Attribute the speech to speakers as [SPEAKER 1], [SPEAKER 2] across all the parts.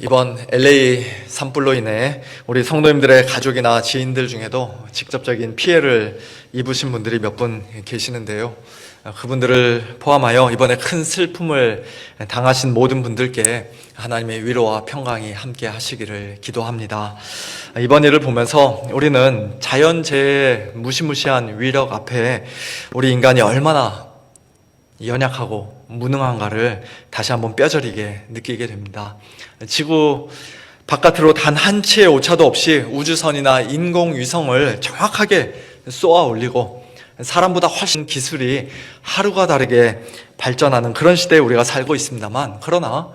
[SPEAKER 1] 이번 LA 산불로 인해 우리 성도님들의 가족이나 지인들 중에도 직접적인 피해를 입으신 분들이 몇 분 계시는데요. 그분들을 포함하여 이번에 큰 슬픔을 당하신 모든 분들께 하나님의 위로와 평강이 함께 하시기를 기도합니다. 이번 일을 보면서 우리는 자연재해의 무시무시한 위력 앞에 우리 인간이 얼마나 연약하고 무능한가를 다시 한번 뼈저리게 느끼게 됩니다. 지구 바깥으로 단 한 치의 오차도 없이 우주선이나 인공위성을 정확하게 쏘아 올리고 사람보다 훨씬 기술이 하루가 다르게 발전하는 그런 시대에 우리가 살고 있습니다만 그러나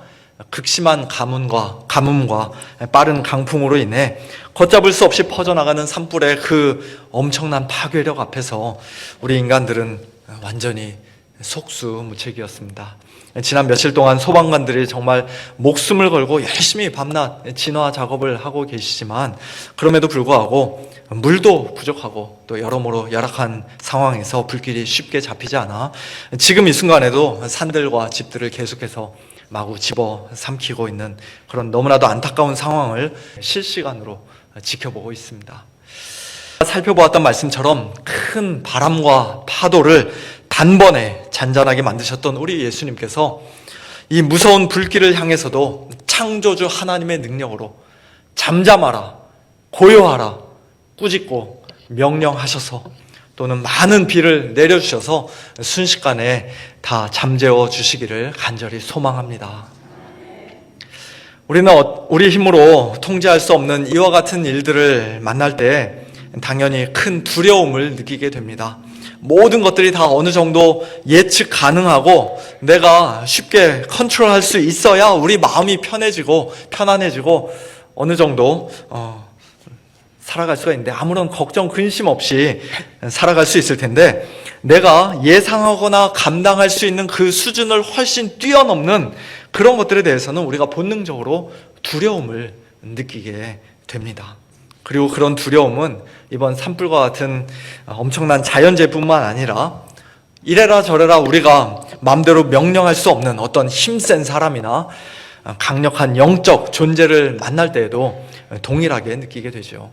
[SPEAKER 1] 극심한 가뭄과 가뭄과 빠른 강풍으로 인해 걷잡을 수 없이 퍼져나가는 산불의 그 엄청난 파괴력 앞에서 우리 인간들은 완전히 속수무책이었습니다. 지난 며칠 동안 소방관들이 정말 목숨을 걸고 열심히 밤낮 진화 작업을 하고 계시지만 그럼에도 불구하고 물도 부족하고 또 여러모로 열악한 상황에서 불길이 쉽게 잡히지 않아 지금 이 순간에도 산들과 집들을 계속해서 마구 집어 삼키고 있는 그런 너무나도 안타까운 상황을 실시간으로 지켜보고 있습니다. 살펴보았던 말씀처럼 큰 바람과 파도를 단번에 잔잔하게 만드셨던 우리 예수님께서 이 무서운 불길을 향해서도 창조주 하나님의 능력으로 잠잠하라, 고요하라, 꾸짖고 명령하셔서 또는 많은 비를 내려주셔서 순식간에 다 잠재워 주시기를 간절히 소망합니다. 우리는 어- 우리 힘으로 통제할 수 없는 이와 같은 일들을 만날 때 당연히 큰 두려움을 느끼게 됩니다. 모든 것들이 다 어느 정도 예측 가능하고 내가 쉽게 컨트롤 할 수 있어야 우리 마음이 편해지고 편안해지고 어느 정도 어, 살아갈 수가 있는데 아무런 걱정 근심 없이 살아갈 수 있을 텐데 내가 예상하거나 감당할 수 있는 그 수준을 훨씬 뛰어넘는 그런 것들에 대해서는 우리가 본능적으로 두려움을 느끼게 됩니다. 그리고 그런 두려움은 이번 산불과 같은 엄청난 자연재해뿐만 아니라 이래라 저래라 우리가 마음대로 명령할 수 없는 어떤 힘센 사람이나 강력한 영적 존재를 만날 때에도 동일하게 느끼게 되죠.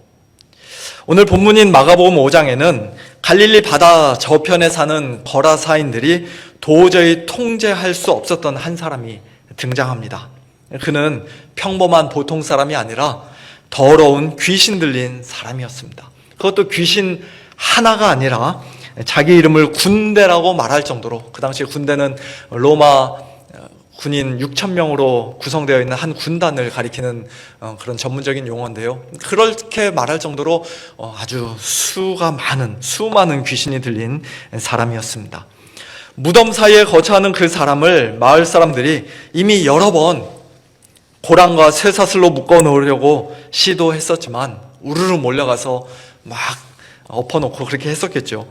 [SPEAKER 1] 오늘 본문인 마가복음 5장에는 갈릴리 바다 저편에 사는 거라사인들이 도저히 통제할 수 없었던 한 사람이 등장합니다. 그는 평범한 보통 사람이 아니라 더러운 귀신 들린 사람이었습니다. 그것도 귀신 하나가 아니라 자기 이름을 군대라고 말할 정도로 그 당시 군대는 로마 군인 6천 명으로 구성되어 있는 한 군단을 가리키는 어, 그런 전문적인 용어인데요. 그렇게 말할 정도로 어, 아주 수가 많은 수많은 귀신이 들린 사람이었습니다. 무덤 사이에 거처하는 그 사람을 마을 사람들이 이미 여러 번 고랑과 쇠사슬로 묶어 놓으려고 시도했었지만 우르르 몰려가서 막 엎어놓고 그렇게 했었겠죠.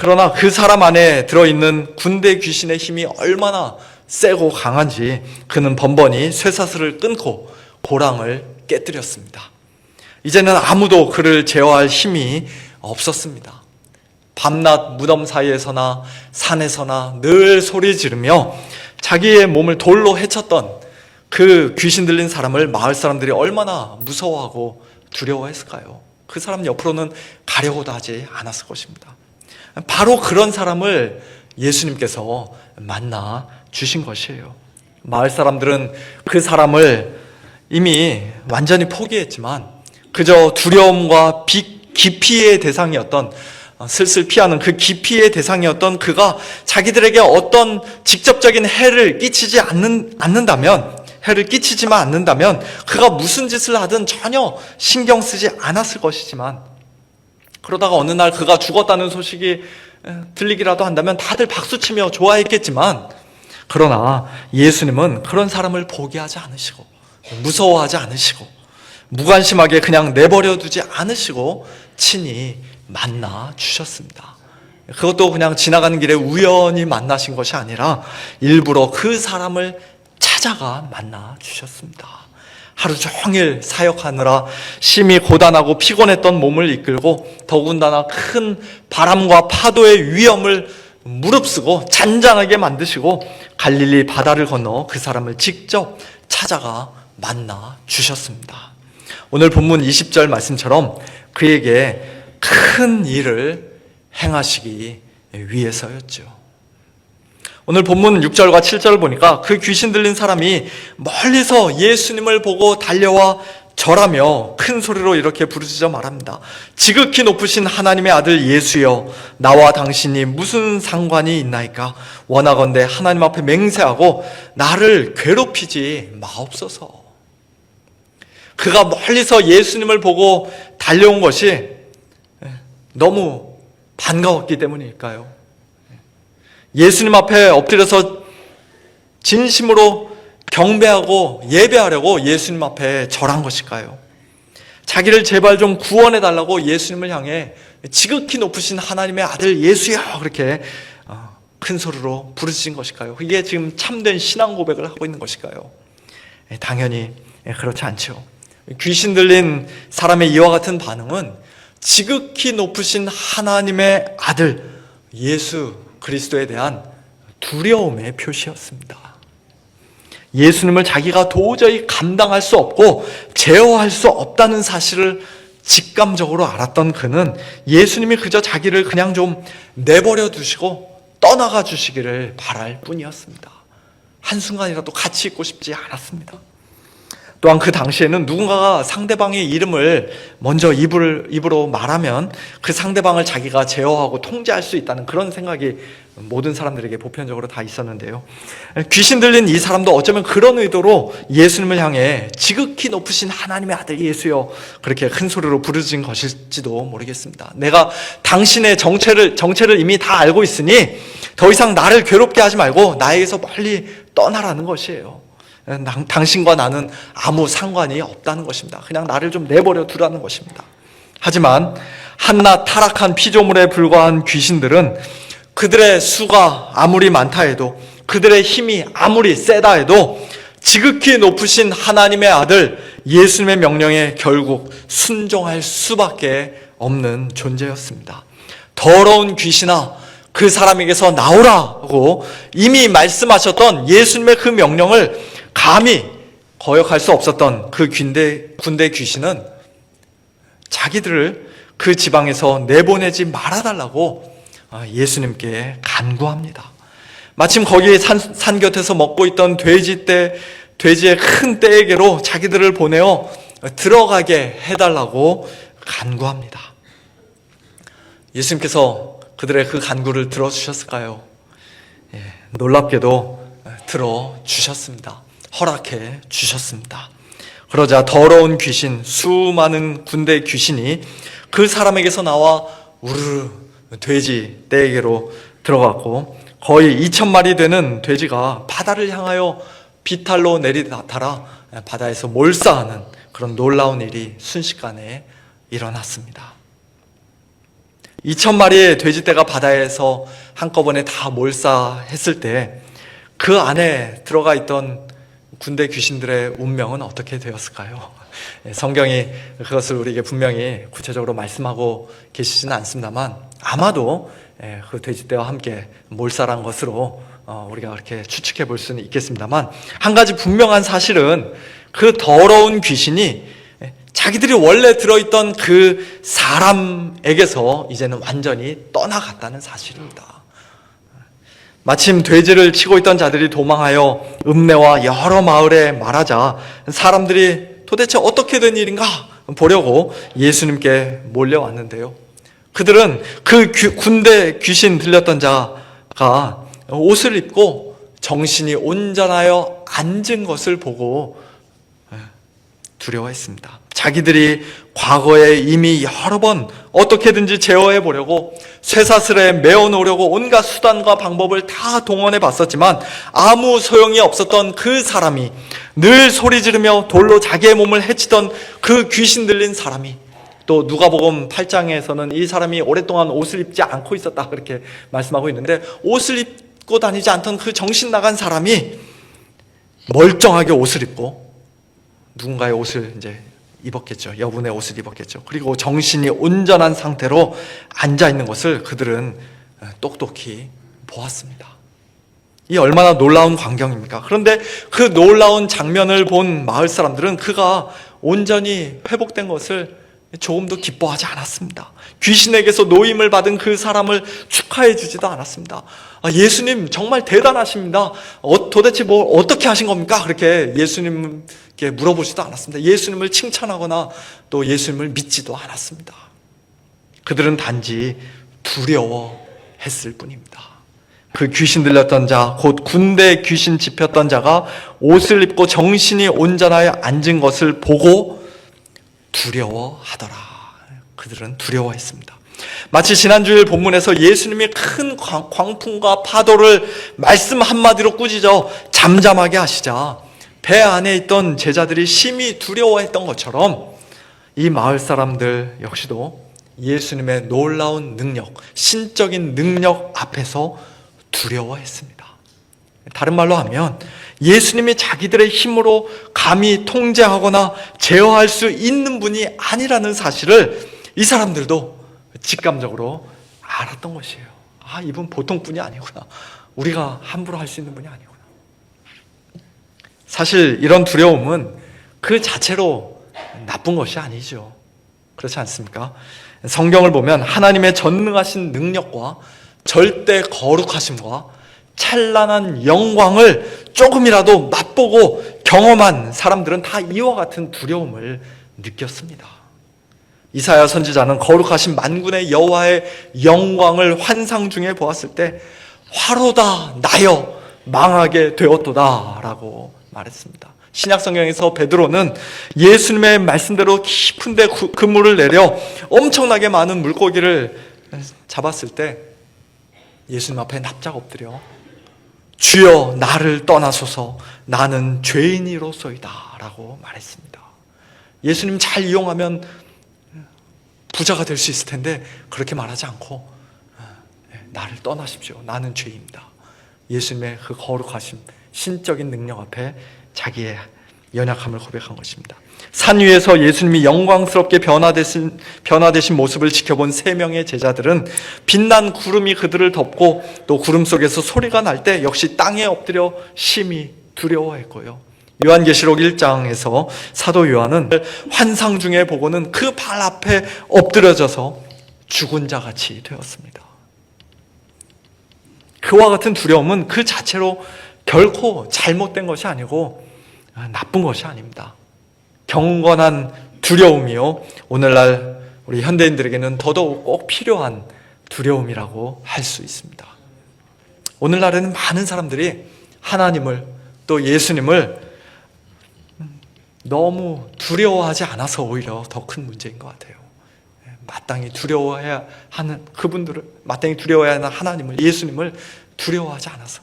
[SPEAKER 1] 그러나 그 사람 안에 들어있는 군대 귀신의 힘이 얼마나 세고 강한지 그는 번번이 쇠사슬을 끊고 고랑을 깨뜨렸습니다. 이제는 아무도 그를 제어할 힘이 없었습니다. 밤낮 무덤 사이에서나 산에서나 늘 소리 지르며 자기의 몸을 돌로 헤쳤던 그 귀신 들린 사람을 마을 사람들이 얼마나 무서워하고 두려워했을까요? 그 사람 옆으로는 가려고도 하지 않았을 것입니다. 바로 그런 사람을 예수님께서 만나 주신 것이에요. 마을 사람들은 그 사람을 이미 완전히 포기했지만 그저 두려움과 비, 기피의 대상이었던 어, 슬슬 피하는 그 기피의 대상이었던 그가 자기들에게 어떤 직접적인 해를 끼치지 않는, 않는다면 해를 끼치지만 않는다면 그가 무슨 짓을 하든 전혀 신경 쓰지 않았을 것이지만 그러다가 어느 날 그가 죽었다는 소식이 들리기라도 한다면 다들 박수치며 좋아했겠지만 그러나 예수님은 그런 사람을 포기하지 않으시고 무서워하지 않으시고 무관심하게 그냥 내버려 두지 않으시고 친히 만나 주셨습니다. 그것도 그냥 지나가는 길에 우연히 만나신 것이 아니라 일부러 그 사람을 찾아가 만나 주셨습니다. 하루 종일 사역하느라 심히 고단하고 피곤했던 몸을 이끌고 더군다나 큰 바람과 파도의 위험을 무릅쓰고 잔잔하게 만드시고 갈릴리 바다를 건너 그 사람을 직접 찾아가 만나 주셨습니다. 오늘 본문 20절 말씀처럼 그에게 큰 일을 행하시기 위해서였죠. 오늘 본문 6절과 7절을 보니까 그 귀신 들린 사람이 멀리서 예수님을 보고 달려와 절하며 큰 소리로 이렇게 부르짖어 말합니다. 지극히 높으신 하나님의 아들 예수여, 나와 당신이 무슨 상관이 있나이까? 원하건대 하나님 앞에 맹세하고 나를 괴롭히지 마옵소서. 그가 멀리서 예수님을 보고 달려온 것이 너무 반가웠기 때문일까요? 예수님 앞에 엎드려서 진심으로 경배하고 예배하려고 예수님 앞에 절한 것일까요? 자기를 제발 좀 구원해 달라고 예수님을 향해 지극히 높으신 하나님의 아들 예수야 그렇게 어, 큰 소리로 부르짖은 것일까요? 이게 지금 참된 신앙 고백을 하고 있는 것일까요? 예, 당연히 예, 그렇지 않죠. 귀신 들린 사람의 이와 같은 반응은 지극히 높으신 하나님의 아들 예수 그리스도에 대한 두려움의 표시였습니다. 예수님을 자기가 도저히 감당할 수 없고 제어할 수 없다는 사실을 직감적으로 알았던 그는 예수님이 그저 자기를 그냥 좀 내버려 두시고 떠나가 주시기를 바랄 뿐이었습니다. 한순간이라도 같이 있고 싶지 않았습니다. 또한 그 당시에는 누군가가 상대방의 이름을 먼저 입으로 말하면 그 상대방을 자기가 제어하고 통제할 수 있다는 그런 생각이 모든 사람들에게 보편적으로 다 있었는데요. 귀신 들린 이 사람도 어쩌면 그런 의도로 예수님을 향해 지극히 높으신 하나님의 아들 예수여 그렇게 큰 소리로 부르짖은 것일지도 모르겠습니다. 내가 당신의 정체를, 정체를 이미 다 알고 있으니 더 이상 나를 괴롭게 하지 말고 나에게서 멀리 떠나라는 것이에요. 당신과 나는 아무 상관이 없다는 것입니다. 그냥 나를 좀 내버려 두라는 것입니다. 하지만 한낱 타락한 피조물에 불과한 귀신들은 그들의 수가 아무리 많다 해도 그들의 힘이 아무리 세다 해도 지극히 높으신 하나님의 아들 예수님의 명령에 결국 순종할 수밖에 없는 존재였습니다. 더러운 귀신아 그 사람에게서 나오라고 이미 말씀하셨던 예수님의 그 명령을 감히 거역할 수 없었던 그 군대, 군대 귀신은 자기들을 그 지방에서 내보내지 말아달라고 아, 예수님께 간구합니다. 마침 거기 산, 산 곁에서 먹고 있던 돼지 떼, 돼지의 큰 떼에게로 자기들을 보내어 들어가게 해달라고 간구합니다. 예수님께서 그들의 그 간구를 들어주셨을까요? 예, 놀랍게도 들어주셨습니다. 허락해 주셨습니다. 그러자 더러운 귀신, 수많은 군대 귀신이 그 사람에게서 나와 우르르 돼지 떼에게로 들어갔고 거의 2천 마리 되는 돼지가 바다를 향하여 비탈로 내리달아 바다에서 몰사하는 그런 놀라운 일이 순식간에 일어났습니다. 2천 마리의 돼지떼가 바다에서 한꺼번에 다 몰사했을 때 그 안에 들어가 있던 군대 귀신들의 운명은 어떻게 되었을까요? 예, 성경이 그것을 우리에게 분명히 구체적으로 말씀하고 계시지는 않습니다만 아마도 예, 그 돼지떼와 함께 몰살한 것으로 어, 우리가 그렇게 추측해 볼 수는 있겠습니다만 한 가지 분명한 사실은 그 더러운 귀신이 예, 자기들이 원래 들어있던 그 사람에게서 이제는 완전히 떠나갔다는 사실입니다. 마침 돼지를 치고 있던 자들이 도망하여 읍내와 여러 마을에 말하자 사람들이 도대체 어떻게 된 일인가 보려고 예수님께 몰려왔는데요. 그들은 그 귀, 군대 귀신 들렸던 자가 옷을 입고 정신이 온전하여 앉은 것을 보고 두려워했습니다. 자기들이 과거에 이미 여러 번 어떻게든지 제어해 보려고 쇠사슬에 메어 놓으려고 온갖 수단과 방법을 다 동원해 봤었지만 아무 소용이 없었던 그 사람이 늘 소리 지르며 돌로 자기의 몸을 해치던 그 귀신 들린 사람이 또 누가복음 8장에서는 이 사람이 오랫동안 옷을 입지 않고 있었다 그렇게 말씀하고 있는데 옷을 입고 다니지 않던 그 정신 나간 사람이 멀쩡하게 옷을 입고 누군가의 옷을 이제 입었겠죠. 여분의 옷을 입었겠죠. 그리고 정신이 온전한 상태로 앉아 있는 것을 그들은 똑똑히 보았습니다. 이 얼마나 놀라운 광경입니까? 그런데 그 놀라운 장면을 본 마을 사람들은 그가 온전히 회복된 것을 조금도 기뻐하지 않았습니다. 귀신에게서 노임을 받은 그 사람을 축하해 주지도 않았습니다. 아, 예수님 정말 대단하십니다. 어, 도대체 뭐 어떻게 하신 겁니까? 그렇게 예수님께 물어보지도 않았습니다. 예수님을 칭찬하거나 또 예수님을 믿지도 않았습니다. 그들은 단지 두려워했을 뿐입니다. 그 귀신 들렸던 자, 곧 군대 귀신 집혔던 자가 옷을 입고 정신이 온전하여 앉은 것을 보고 두려워하더라. 그들은 두려워했습니다. 마치 지난주일 본문에서 예수님이 큰 광- 광풍과 파도를 말씀 한마디로 꾸짖어 잠잠하게 하시자 배 안에 있던 제자들이 심히 두려워했던 것처럼 이 마을 사람들 역시도 예수님의 놀라운 능력, 신적인 능력 앞에서 두려워했습니다. 다른 말로 하면 예수님이 자기들의 힘으로 감히 통제하거나 제어할 수 있는 분이 아니라는 사실을 이 사람들도 직감적으로 알았던 것이에요. 아, 이분 보통 분이 아니구나. 우리가 함부로 할 수 있는 분이 아니구나. 사실 이런 두려움은 그 자체로 나쁜 것이 아니죠. 그렇지 않습니까? 성경을 보면 하나님의 전능하신 능력과 절대 거룩하심과 찬란한 영광을 조금이라도 맛보고 경험한 사람들은 다 이와 같은 두려움을 느꼈습니다. 이사야 선지자는 거룩하신 만군의 여호와의 영광을 환상 중에 보았을 때 화로다 나여 망하게 되었도다라고 말했습니다. 신약 성경에서 베드로는 예수님의 말씀대로 깊은데 구- 그물을 내려 엄청나게 많은 물고기를 잡았을 때 예수님 앞에 납작 엎드려 주여 나를 떠나소서 나는 죄인이로소이다라고 말했습니다. 예수님 잘 이용하면 부자가 될 수 있을 텐데 그렇게 말하지 않고 예, 나를 떠나십시오. 나는 죄입니다. 예수님의 그 거룩하심, 신적인 능력 앞에 자기의 연약함을 고백한 것입니다. 산 위에서 예수님이 영광스럽게 변화되신, 변화되신 모습을 지켜본 세 명의 제자들은 빛난 구름이 그들을 덮고 또 구름 속에서 소리가 날 때 역시 땅에 엎드려 심히 두려워했고요. 요한계시록 1장에서 사도 요한은 환상 중에 보고는 그 발 앞에 엎드려져서 죽은 자 같이 되었습니다. 그와 같은 두려움은 그 자체로 결코 잘못된 것이 아니고 나쁜 것이 아닙니다. 경건한 두려움이요. 오늘날 우리 현대인들에게는 더더욱 꼭 필요한 두려움이라고 할 수 있습니다. 오늘날에는 많은 사람들이 하나님을 또 예수님을 너무 두려워하지 않아서 오히려 더 큰 문제인 것 같아요. 마땅히 두려워해야 하는 그분들을 마땅히 두려워해야 하는 하나님을 예수님을 두려워하지 않아서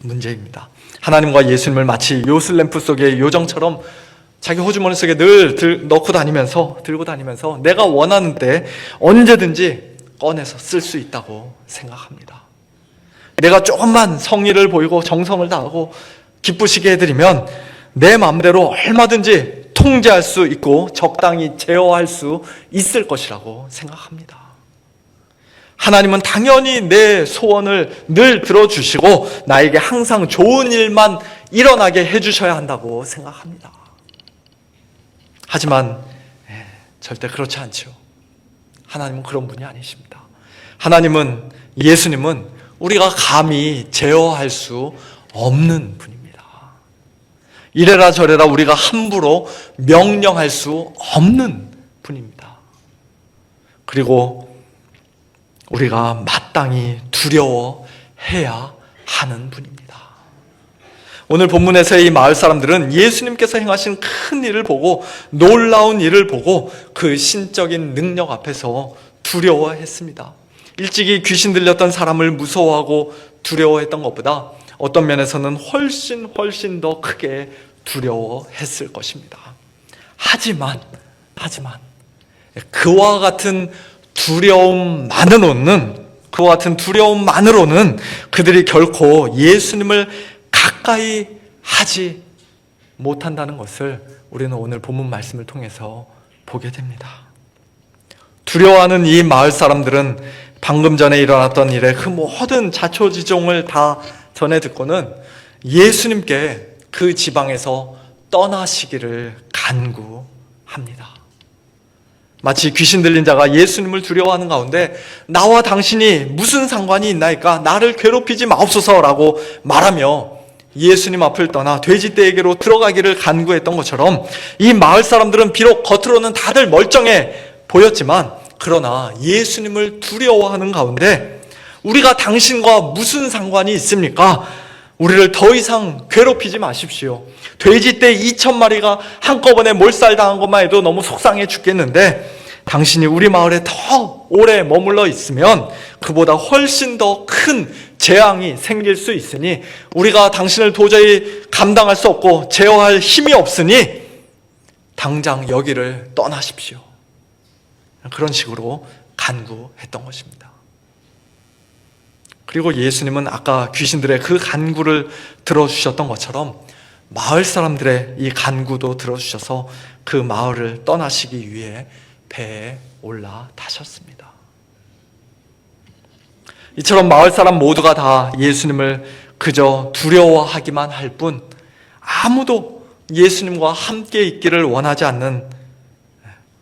[SPEAKER 1] 문제입니다. 하나님과 예수님을 마치 요슬램프 속의 요정처럼 자기 호주머니 속에 늘 들, 넣고 다니면서 들고 다니면서 내가 원하는 때 언제든지 꺼내서 쓸 수 있다고 생각합니다. 내가 조금만 성의를 보이고 정성을 다하고 기쁘시게 해드리면 내 마음대로 얼마든지 통제할 수 있고 적당히 제어할 수 있을 것이라고 생각합니다. 하나님은 당연히 내 소원을 늘 들어주시고 나에게 항상 좋은 일만 일어나게 해주셔야 한다고 생각합니다. 하지만 예, 절대 그렇지 않죠. 하나님은 그런 분이 아니십니다. 하나님은 예수님은 우리가 감히 제어할 수 없는 분입니다. 이래라 저래라 우리가 함부로 명령할 수 없는 분입니다. 그리고 우리가 마땅히 두려워해야 하는 분입니다. 오늘 본문에서의 이 마을 사람들은 예수님께서 행하신 큰 일을 보고 놀라운 일을 보고 그 신적인 능력 앞에서 두려워했습니다. 일찍이 귀신 들렸던 사람을 무서워하고 두려워했던 것보다 어떤 면에서는 훨씬 훨씬 더 크게 두려워했을 것입니다. 하지만 하지만 그와 같은 두려움만으로는 그와 같은 두려움만으로는 그들이 결코 예수님을 가까이 하지 못한다는 것을 우리는 오늘 본문 말씀을 통해서 보게 됩니다. 두려워하는 이 마을 사람들은 방금 전에 일어났던 일에 그 모든 자초지종을 다 전해 듣고는 예수님께 그 지방에서 떠나시기를 간구합니다. 마치 귀신 들린 자가 예수님을 두려워하는 가운데 나와 당신이 무슨 상관이 있나이까 나를 괴롭히지 마옵소서라고 말하며 예수님 앞을 떠나 돼지떼에게로 들어가기를 간구했던 것처럼 이 마을 사람들은 비록 겉으로는 다들 멀쩡해 보였지만 그러나 예수님을 두려워하는 가운데 우리가 당신과 무슨 상관이 있습니까? 우리를 더 이상 괴롭히지 마십시오. 돼지 떼 2천 마리가 한꺼번에 몰살당한 것만 해도 너무 속상해 죽겠는데 당신이 우리 마을에 더 오래 머물러 있으면 그보다 훨씬 더 큰 재앙이 생길 수 있으니 우리가 당신을 도저히 감당할 수 없고 제어할 힘이 없으니 당장 여기를 떠나십시오. 그런 식으로 간구했던 것입니다. 그리고 예수님은 아까 귀신들의 그 간구를 들어주셨던 것처럼 마을 사람들의 이 간구도 들어주셔서 그 마을을 떠나시기 위해 배에 올라 타셨습니다. 이처럼 마을 사람 모두가 다 예수님을 그저 두려워하기만 할 뿐 아무도 예수님과 함께 있기를 원하지 않는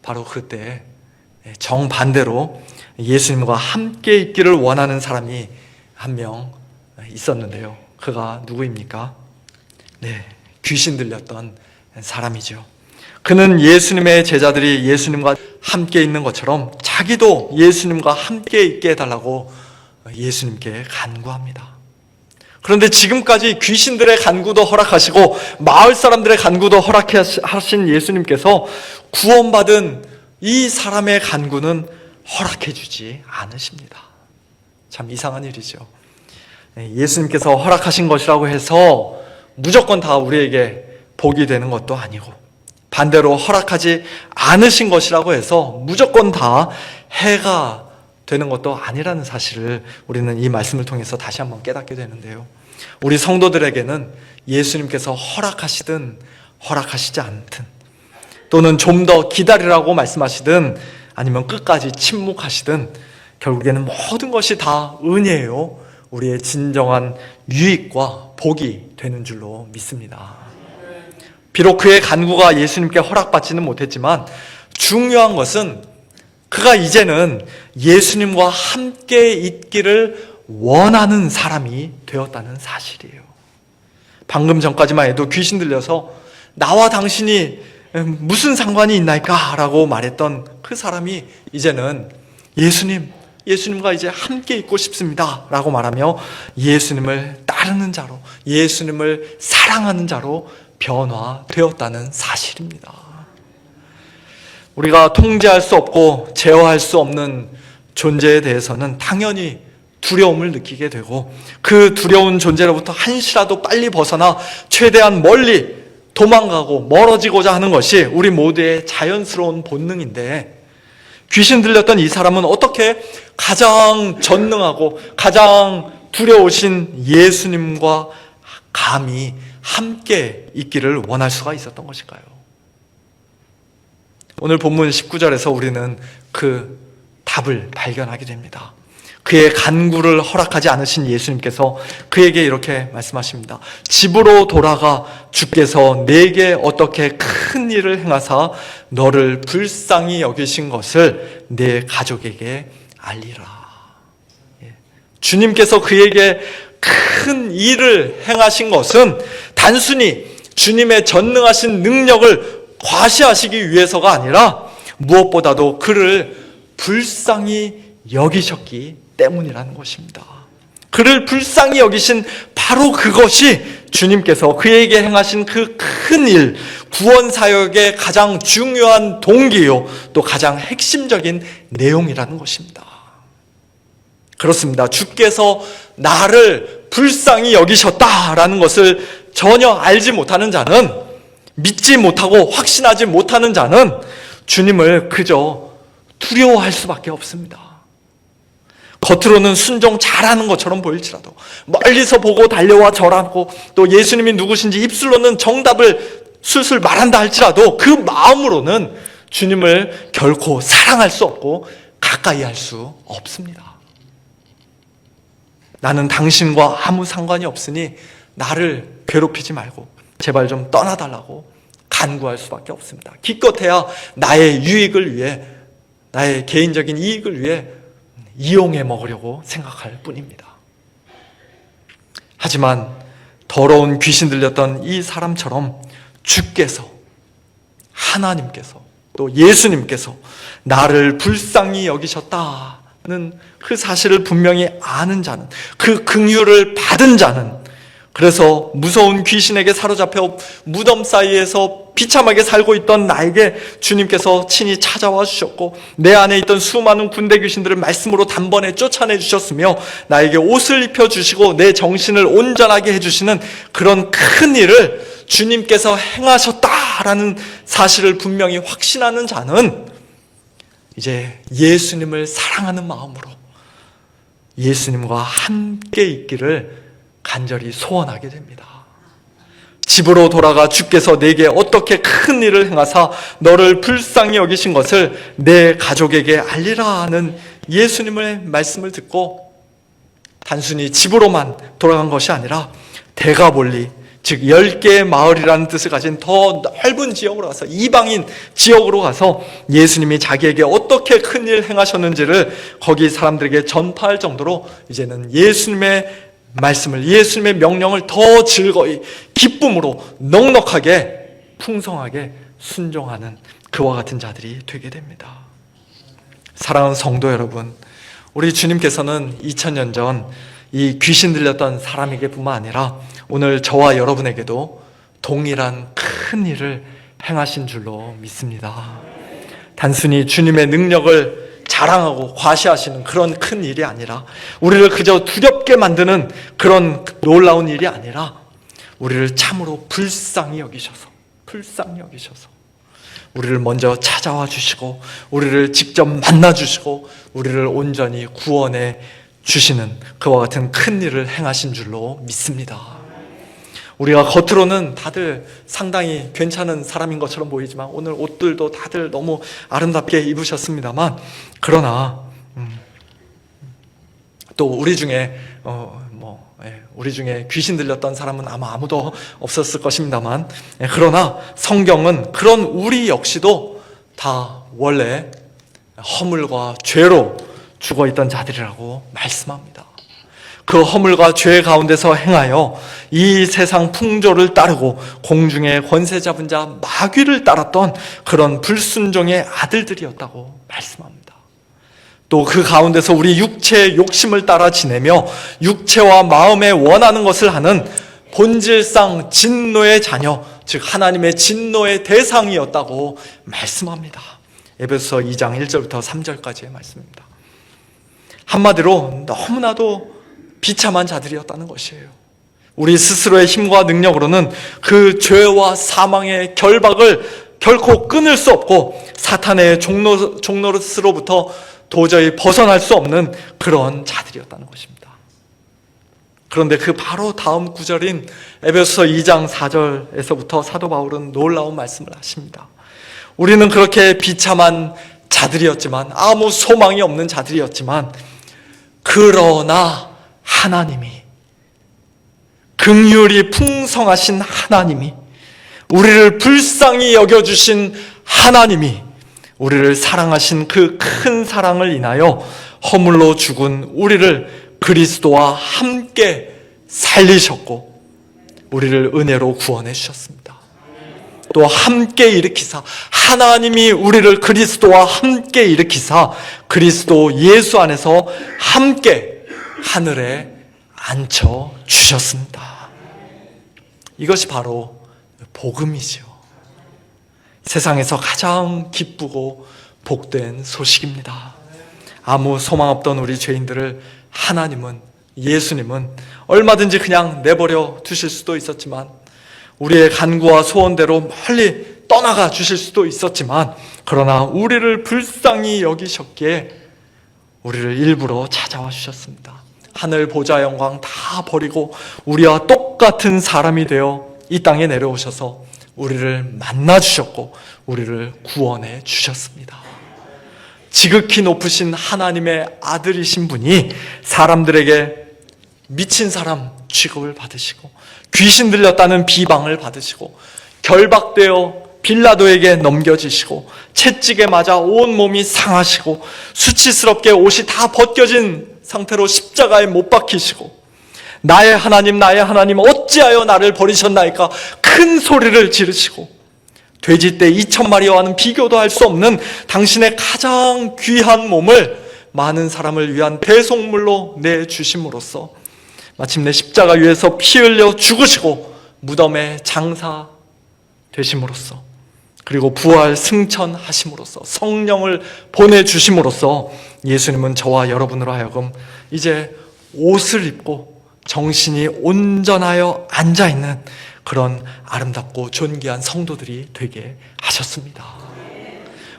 [SPEAKER 1] 바로 그때 정반대로 예수님과 함께 있기를 원하는 사람이 한 명 있었는데요. 그가 누구입니까? 네, 귀신 들렸던 사람이죠. 그는 예수님의 제자들이 예수님과 함께 있는 것처럼 자기도 예수님과 함께 있게 해달라고 예수님께 간구합니다. 그런데 지금까지 귀신들의 간구도 허락하시고 마을 사람들의 간구도 허락하신 예수님께서 구원받은 이 사람의 간구는 허락해 주지 않으십니다. 참 이상한 일이죠. 예수님께서 허락하신 것이라고 해서 무조건 다 우리에게 복이 되는 것도 아니고 반대로 허락하지 않으신 것이라고 해서 무조건 다 해가 되는 것도 아니라는 사실을 우리는 이 말씀을 통해서 다시 한번 깨닫게 되는데요. 우리 성도들에게는 예수님께서 허락하시든 허락하시지 않든 또는 좀 더 기다리라고 말씀하시든 아니면 끝까지 침묵하시든 결국에는 모든 것이 다 은혜요. 우리의 진정한 유익과 복이 되는 줄로 믿습니다. 비록 그의 간구가 예수님께 허락받지는 못했지만 중요한 것은 그가 이제는 예수님과 함께 있기를 원하는 사람이 되었다는 사실이에요. 방금 전까지만 해도 귀신 들려서 나와 당신이 무슨 상관이 있나이까? 라고 말했던 그 사람이 이제는 예수님, 예수님과 이제 함께 있고 싶습니다. 라고 말하며 예수님을 따르는 자로, 예수님을 사랑하는 자로 변화되었다는 사실입니다. 우리가 통제할 수 없고 제어할 수 없는 존재에 대해서는 당연히 두려움을 느끼게 되고 그 두려운 존재로부터 한시라도 빨리 벗어나 최대한 멀리 도망가고 멀어지고자 하는 것이 우리 모두의 자연스러운 본능인데 귀신 들렸던 이 사람은 어떻게 가장 전능하고 가장 두려우신 예수님과 감히 함께 있기를 원할 수가 있었던 것일까요? 오늘 본문 19절에서 우리는 그 답을 발견하게 됩니다. 그의 간구를 허락하지 않으신 예수님께서 그에게 이렇게 말씀하십니다. 집으로 돌아가 주께서 내게 어떻게 큰 일을 행하사 너를 불쌍히 여기신 것을 내 가족에게 알리라. 예. 주님께서 그에게 큰 일을 행하신 것은 단순히 주님의 전능하신 능력을 과시하시기 위해서가 아니라 무엇보다도 그를 불쌍히 여기셨기 때문이라는 것입니다. 그를 불쌍히 여기신 바로 그것이 주님께서 그에게 행하신 그 큰 일, 구원 사역의 가장 중요한 동기요, 또 가장 핵심적인 내용이라는 것입니다. 그렇습니다. 주께서 나를 불쌍히 여기셨다라는 것을 전혀 알지 못하는 자는 믿지 못하고 확신하지 못하는 자는 주님을 그저 두려워할 수밖에 없습니다. 겉으로는 순종 잘하는 것처럼 보일지라도 멀리서 보고 달려와 절하고 또 예수님이 누구신지 입술로는 정답을 술술 말한다 할지라도 그 마음으로는 주님을 결코 사랑할 수 없고 가까이 할 수 없습니다. 나는 당신과 아무 상관이 없으니 나를 괴롭히지 말고 제발 좀 떠나달라고 간구할 수밖에 없습니다. 기껏해야 나의 유익을 위해 나의 개인적인 이익을 위해 이용해 먹으려고 생각할 뿐입니다. 하지만 더러운 귀신 들렸던 이 사람처럼 주께서 하나님께서 또 예수님께서 나를 불쌍히 여기셨다는 그 사실을 분명히 아는 자는 그 긍휼을 받은 자는 그래서 무서운 귀신에게 사로잡혀 무덤 사이에서 비참하게 살고 있던 나에게 주님께서 친히 찾아와 주셨고 내 안에 있던 수많은 군대 귀신들을 말씀으로 단번에 쫓아내 주셨으며 나에게 옷을 입혀 주시고 내 정신을 온전하게 해 주시는 그런 큰 일을 주님께서 행하셨다라는 사실을 분명히 확신하는 자는 이제 예수님을 사랑하는 마음으로 예수님과 함께 있기를 간절히 소원하게 됩니다. 집으로 돌아가 주께서 내게 어떻게 큰 일을 행하사 너를 불쌍히 여기신 것을 내 가족에게 알리라 하는 예수님의 말씀을 듣고 단순히 집으로만 돌아간 것이 아니라 대가 멀리 즉 10개의 마을이라는 뜻을 가진 더 넓은 지역으로 가서 이방인 지역으로 가서 예수님이 자기에게 어떻게 큰 일 행하셨는지를 거기 사람들에게 전파할 정도로 이제는 예수님의 말씀을 예수님의 명령을 더 즐거이 기쁨으로 넉넉하게 풍성하게 순종하는 그와 같은 자들이 되게 됩니다. 사랑하는 성도 여러분, 우리 주님께서는 2000년 전 이 귀신 들렸던 사람에게뿐만 아니라 오늘 저와 여러분에게도 동일한 큰 일을 행하신 줄로 믿습니다. 단순히 주님의 능력을 자랑하고 과시하시는 그런 큰 일이 아니라 우리를 그저 두렵게 만드는 그런 놀라운 일이 아니라 우리를 참으로 불쌍히 여기셔서 불쌍히 여기셔서 우리를 먼저 찾아와 주시고 우리를 직접 만나 주시고 우리를 온전히 구원해 주시는 그와 같은 큰 일을 행하신 줄로 믿습니다. 우리가 겉으로는 다들 상당히 괜찮은 사람인 것처럼 보이지만 오늘 옷들도 다들 너무 아름답게 입으셨습니다만 그러나 음, 또 우리 중에 어, 뭐 예, 우리 중에 귀신 들렸던 사람은 아마 아무도 없었을 것입니다만 예, 그러나 성경은 그런 우리 역시도 다 원래 허물과 죄로 죽어 있던 자들이라고 말씀합니다. 그 허물과 죄 가운데서 행하여 이 세상 풍조를 따르고 공중의 권세 잡은 자 마귀를 따랐던 그런 불순종의 아들들이었다고 말씀합니다. 또 그 가운데서 우리 육체의 욕심을 따라 지내며 육체와 마음에 원하는 것을 하는 본질상 진노의 자녀, 즉 하나님의 진노의 대상이었다고 말씀합니다. 에베소 2장 1절부터 3절까지의 말씀입니다. 한마디로 너무나도 비참한 자들이었다는 것이에요. 우리 스스로의 힘과 능력으로는 그 죄와 사망의 결박을 결코 끊을 수 없고 사탄의 종로, 종로스로부터 도저히 벗어날 수 없는 그런 자들이었다는 것입니다. 그런데 그 바로 다음 구절인 에베소 2장 4절에서부터 사도 바울은 놀라운 말씀을 하십니다. 우리는 그렇게 비참한 자들이었지만 아무 소망이 없는 자들이었지만 그러나 하나님이 긍휼이 풍성하신 하나님이 우리를 불쌍히 여겨 주신 하나님이 우리를 사랑하신 그 큰 사랑을 인하여 허물로 죽은 우리를 그리스도와 함께 살리셨고 우리를 은혜로 구원해 주셨습니다. 또 함께 일으키사 하나님이 우리를 그리스도와 함께 일으키사 그리스도 예수 안에서 함께 하늘에 앉혀 주셨습니다. 이것이 바로 복음이죠. 세상에서 가장 기쁘고 복된 소식입니다. 아무 소망 없던 우리 죄인들을 하나님은 예수님은 얼마든지 그냥 내버려 두실 수도 있었지만 우리의 간구와 소원대로 멀리 떠나가 주실 수도 있었지만 그러나 우리를 불쌍히 여기셨기에 우리를 일부러 찾아와 주셨습니다. 하늘 보좌 영광 다 버리고 우리와 똑같은 사람이 되어 이 땅에 내려오셔서 우리를 만나 주셨고 우리를 구원해 주셨습니다. 지극히 높으신 하나님의 아들이신 분이 사람들에게 미친 사람 취급을 받으시고 귀신 들렸다는 비방을 받으시고 결박되어 빌라도에게 넘겨지시고 채찍에 맞아 온 몸이 상하시고 수치스럽게 옷이 다 벗겨진 상태로 십자가에 못 박히시고 나의 하나님 나의 하나님 어찌하여 나를 버리셨나이까 큰 소리를 지르시고 돼지떼 2천 마리와는 비교도 할 수 없는 당신의 가장 귀한 몸을 많은 사람을 위한 대속물로 내 주심으로써 마침내 십자가 위에서 피 흘려 죽으시고 무덤에 장사 되심으로써 그리고 부활 승천하심으로써 성령을 보내주심으로써 예수님은 저와 여러분으로 하여금 이제 옷을 입고 정신이 온전하여 앉아있는 그런 아름답고 존귀한 성도들이 되게 하셨습니다.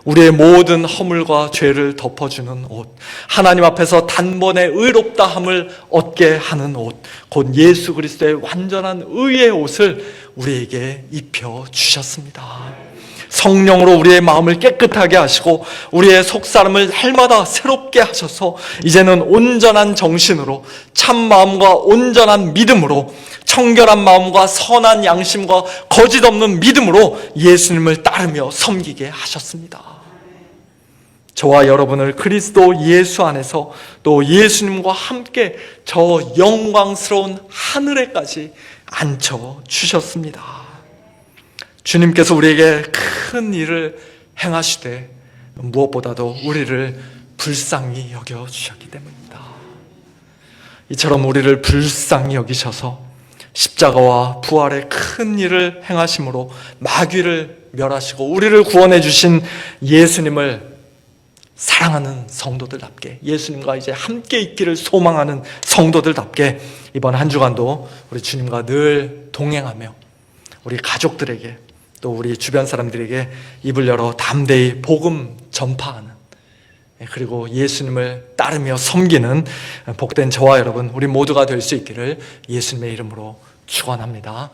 [SPEAKER 1] 우리의 모든 허물과 죄를 덮어주는 옷, 하나님 앞에서 단번에 의롭다함을 얻게 하는 옷, 곧 예수 그리스도의 완전한 의의 옷을 우리에게 입혀 주셨습니다. 성령으로 우리의 마음을 깨끗하게 하시고 우리의 속사람을 날마다 새롭게 하셔서 이제는 온전한 정신으로 참 마음과 온전한 믿음으로 청결한 마음과 선한 양심과 거짓 없는 믿음으로 예수님을 따르며 섬기게 하셨습니다. 저와 여러분을 그리스도 예수 안에서 또 예수님과 함께 저 영광스러운 하늘에까지 앉혀 주셨습니다. 주님께서 우리에게 큰 일을 행하시되 무엇보다도 우리를 불쌍히 여겨 주셨기 때문입니다. 이처럼 우리를 불쌍히 여기셔서 십자가와 부활의 큰 일을 행하심으로 마귀를 멸하시고 우리를 구원해 주신 예수님을 사랑하는 성도들답게 예수님과 이제 함께 있기를 소망하는 성도들답게 이번 한 주간도 우리 주님과 늘 동행하며 우리 가족들에게 또 우리 주변 사람들에게 입을 열어 담대히 복음 전파하는 그리고 예수님을 따르며 섬기는 복된 저와 여러분 우리 모두가 될 수 있기를 예수님의 이름으로 축원합니다.